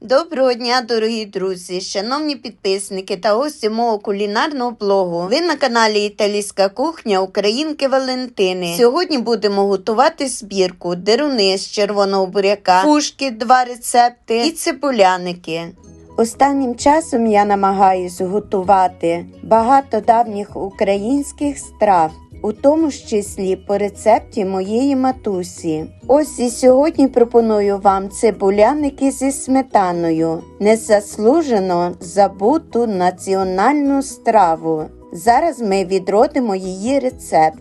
Доброго дня, дорогі друзі, шановні підписники та гості мого кулінарного блогу. Ви на каналі Італійська кухня Українки Валентини. Сьогодні будемо готувати збірку деруни з червоного буряка, фушки, два рецепти і цибуляники. Останнім часом я намагаюся готувати багато давніх українських страв, у тому ж числі по рецепті моєї матусі. Ось і сьогодні пропоную вам цибуляники зі сметаною, незаслужено забуту національну страву. Зараз ми відродимо її рецепт.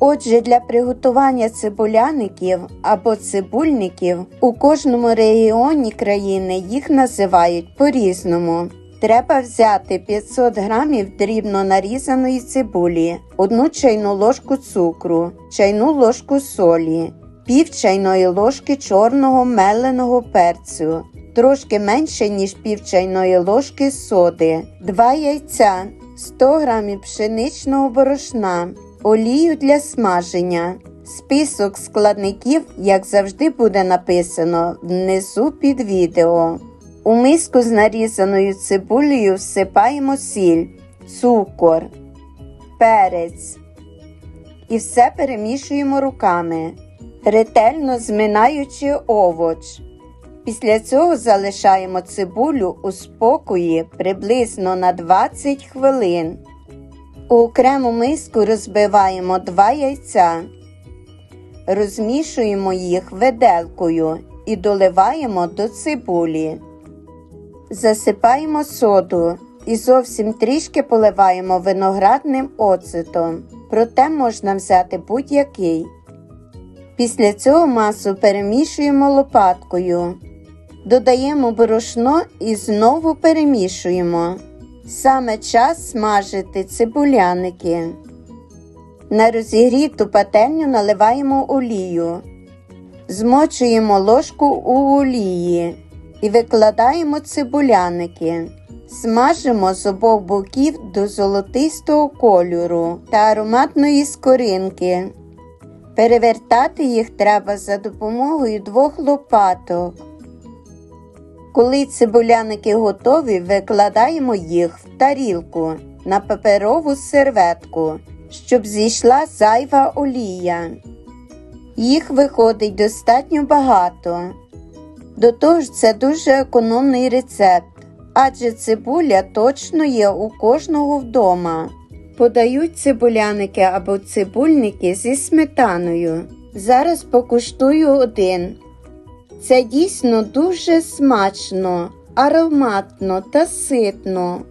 Отже, для приготування цибуляників або цибульників у кожному регіоні країни їх називають по-різному. Треба взяти 500 грамів дрібно нарізаної цибулі, одну чайну ложку цукру, чайну ложку солі, пів чайної ложки чорного меленого перцю, трошки менше, ніж пів чайної ложки соди, 2 яйця, 100 грамів пшеничного борошна, олію для смаження. Список складників, як завжди, буде написано внизу під відео. У миску з нарізаною цибулею всипаємо сіль, цукор, перець і все перемішуємо руками, ретельно зминаючи овоч. Після цього залишаємо цибулю у спокої приблизно на 20 хвилин. У окрему миску розбиваємо 2 яйця, розмішуємо їх виделкою і доливаємо до цибулі. Засипаємо соду і зовсім трішки поливаємо виноградним оцетом, проте можна взяти будь-який. Після цього масу перемішуємо лопаткою, додаємо борошно і знову перемішуємо. Саме час смажити цибуляники. На розігріту пательню наливаємо олію, змочуємо ложку у олії і викладаємо цибуляники. Смажимо з обох боків до золотистого кольору та ароматної скоринки. Перевертати їх треба за допомогою двох лопаток. Коли цибуляники готові, викладаємо їх в тарілку на паперову серветку, щоб зійшла зайва олія. Їх виходить достатньо багато. До того ж, це дуже економний рецепт, адже цибуля точно є у кожного вдома. Подають цибуляники або цибульники зі сметаною. Зараз покуштую один. Це дійсно дуже смачно, ароматно та ситно.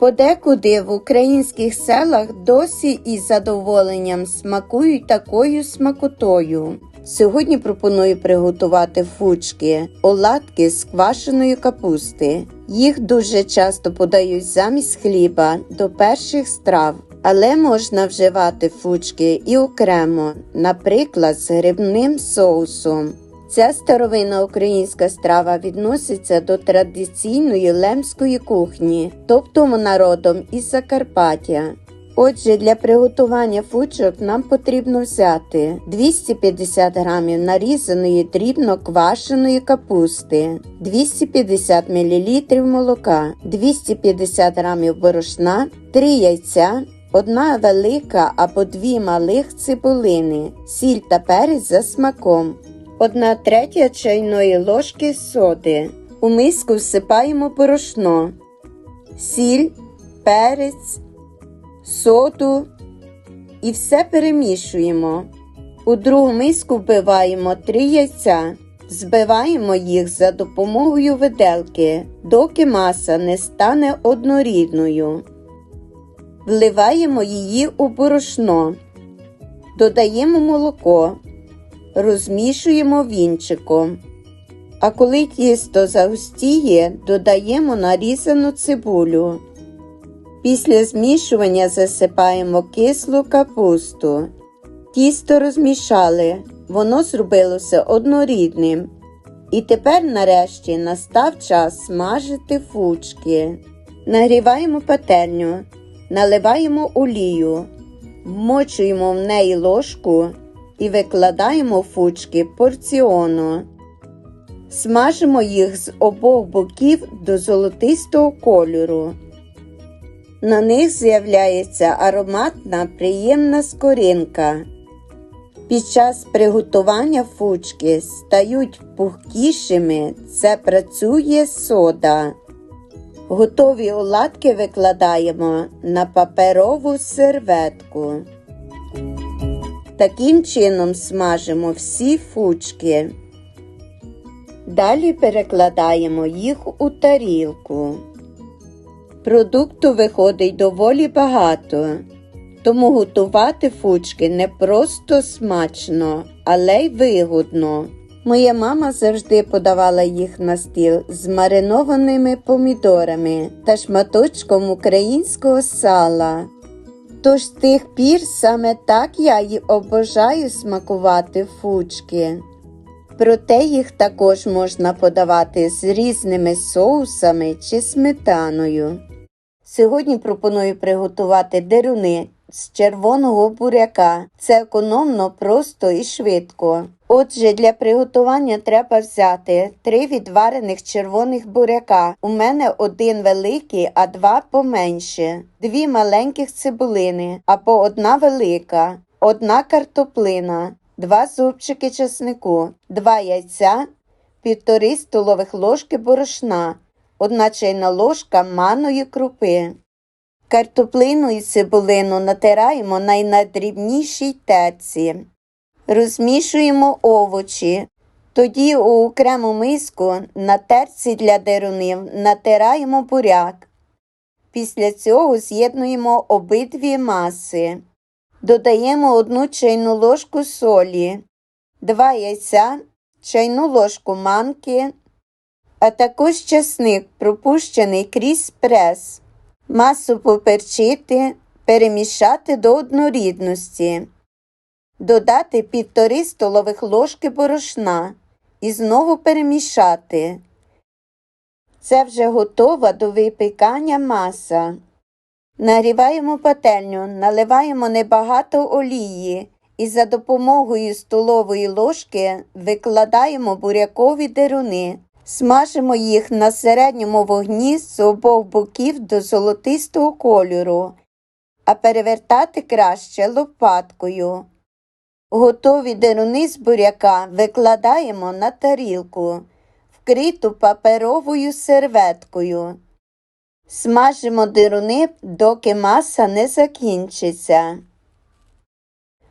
Подекуди в українських селах досі із задоволенням смакують такою смакотою. Сьогодні пропоную приготувати фучки, оладки з квашеної капусти. Їх дуже часто подають замість хліба до перших страв, але можна вживати фучки і окремо, наприклад, з грибним соусом. Ця старовинна українська страва відноситься до традиційної лемської кухні, тобто народом із Закарпаття. Отже, для приготування фучок нам потрібно взяти 250 г нарізаної дрібно квашеної капусти, 250 мл молока, 250 г борошна, 3 яйця, одна велика або дві малих цибулини, сіль та перець за смаком, 1 третя чайної ложки соди. У миску всипаємо борошно, сіль, перець соду і все перемішуємо. У другу миску вбиваємо 3 яйця, збиваємо їх за допомогою виделки, доки маса не стане однорідною. Вливаємо її у борошно, додаємо молоко, розмішуємо вінчиком. А коли тісто загустіє, додаємо нарізану цибулю. Після змішування засипаємо кислу капусту. Тісто розмішали, воно зробилося однорідним. І тепер, нарешті, настав час смажити фучки. Нагріваємо пательню, наливаємо олію, вмочуємо в неї ложку і викладаємо фучки порціону. Смажимо їх з обох боків до золотистого кольору. На них з'являється ароматна приємна скоринка. Під час приготування фучки стають пухкішими, це працює сода. Готові оладки викладаємо на паперову серветку. Таким чином смажимо всі фучки. Далі перекладаємо їх у тарілку. Продукту виходить доволі багато, тому готувати фучки не просто смачно, але й вигодно. Моя мама завжди подавала їх на стіл з маринованими помідорами та шматочком українського сала. Тож тих пір саме так я й обожаю смакувати фучки. Проте їх також можна подавати з різними соусами чи сметаною. Сьогодні пропоную приготувати деруни з червоного буряка. Це економно, просто і швидко. Отже, для приготування треба взяти три відварених червоних буряка. У мене один великий, а два поменше, дві маленьких цибулини або одна велика, одна картоплина, два зубчики чеснику, два яйця, півтори столових ложки борошна, одна чайна ложка маної крупи. Картоплину і цибулину натираємо на найдрібнішій терці. Розмішуємо овочі. Тоді у окрему миску на терці для дерунів натираємо буряк. Після цього з'єднуємо обидві маси. Додаємо одну чайну ложку солі, два яйця, чайну ложку манки, а також часник, пропущений крізь прес. Масу поперчити, перемішати до однорідності, додати півтори столових ложки борошна і знову перемішати. Це вже готова до випікання маса. Нагріваємо пательню, наливаємо небагато олії і за допомогою столової ложки викладаємо бурякові деруни. Смажимо їх на середньому вогні з обох боків до золотистого кольору, а перевертати краще лопаткою. Готові деруни з буряка викладаємо на тарілку, вкриту паперовою серветкою. Смажимо дируни, доки маса не закінчиться.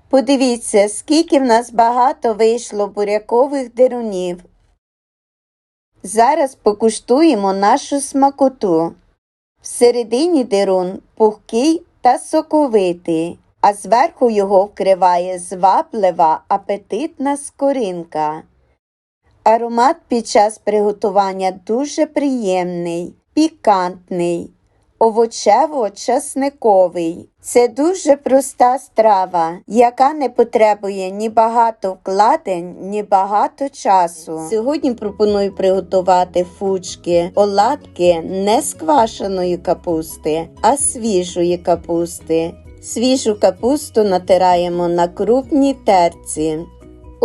Подивіться, скільки в нас багато вийшло бурякових дирунів. Зараз покуштуємо нашу смакоту. Всередині дирун пухкий та соковитий, а зверху його вкриває зваблива апетитна скоринка. Аромат під час приготування дуже приємний, пікантний, овочево-часниковий. Це дуже проста страва, яка не потребує ні багато вкладень, ні багато часу. Сьогодні пропоную приготувати фучки, оладки не з квашеної капусти, а свіжої капусти. Свіжу капусту натираємо на крупній терці.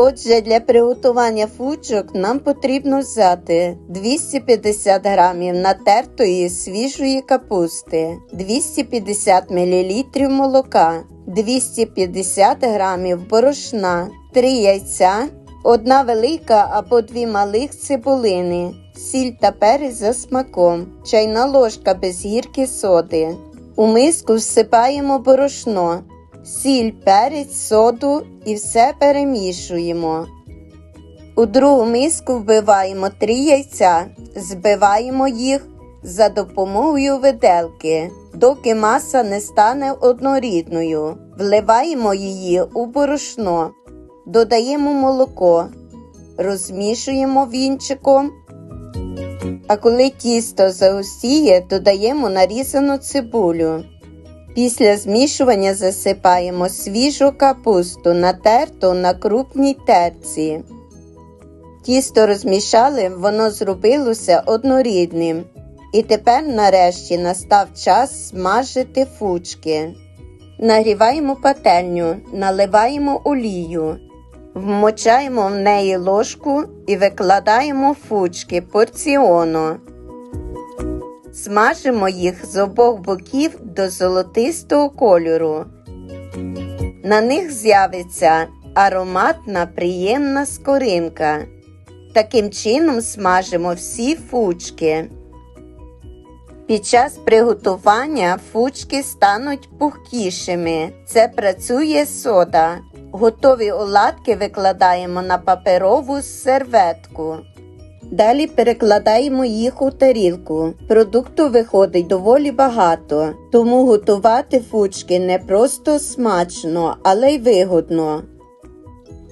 Отже, для приготування фучок нам потрібно взяти 250 грамів натертої свіжої капусти, 250 мл молока, 250 грамів борошна, 3 яйця, одна велика або дві малих цибулини, сіль та перець за смаком, чайна ложка без гірки соди. У миску всипаємо борошно сіль, перець, соду і все перемішуємо. У другу миску вбиваємо 3 яйця, збиваємо їх за допомогою виделки, доки маса не стане однорідною. Вливаємо її у борошно, додаємо молоко, розмішуємо вінчиком. А коли тісто загустіє, додаємо нарізану цибулю. Після змішування засипаємо свіжу капусту, натерту на крупній терці. Тісто розмішали, воно зробилося однорідним. І тепер нарешті настав час смажити фучки. Нагріваємо пательню, наливаємо олію. Вмочаємо в неї ложку і викладаємо фучки порціону. Смажимо їх з обох боків до золотистого кольору. На них з'явиться ароматна приємна скоринка. Таким чином смажимо всі фучки. Під час приготування фучки стануть пухкішими. Це працює сода. Готові оладки викладаємо на паперову серветку. Далі перекладаємо їх у тарілку. Продукту виходить доволі багато, тому готувати фучки не просто смачно, але й вигодно.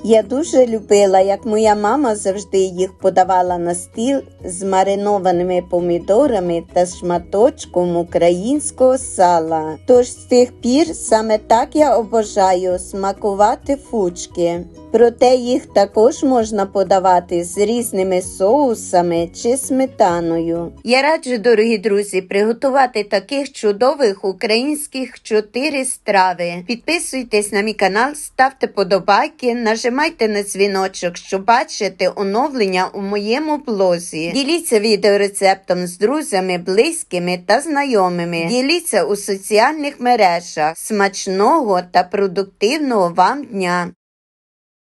Я дуже любила, як моя мама завжди їх подавала на стіл з маринованими помідорами та шматочком українського сала. Тож з тих пір саме так я обожаю смакувати фучки. Проте їх також можна подавати з різними соусами чи сметаною. Я раджу, дорогі друзі, приготувати таких чудових українських чотири страви. Підписуйтесь на мій канал, ставте подобайки, нажимайте на дзвіночок, щоб бачити оновлення у моєму блозі. Діліться відеорецептом з друзями, близькими та знайомими. Діліться у соціальних мережах. Смачного та продуктивного вам дня!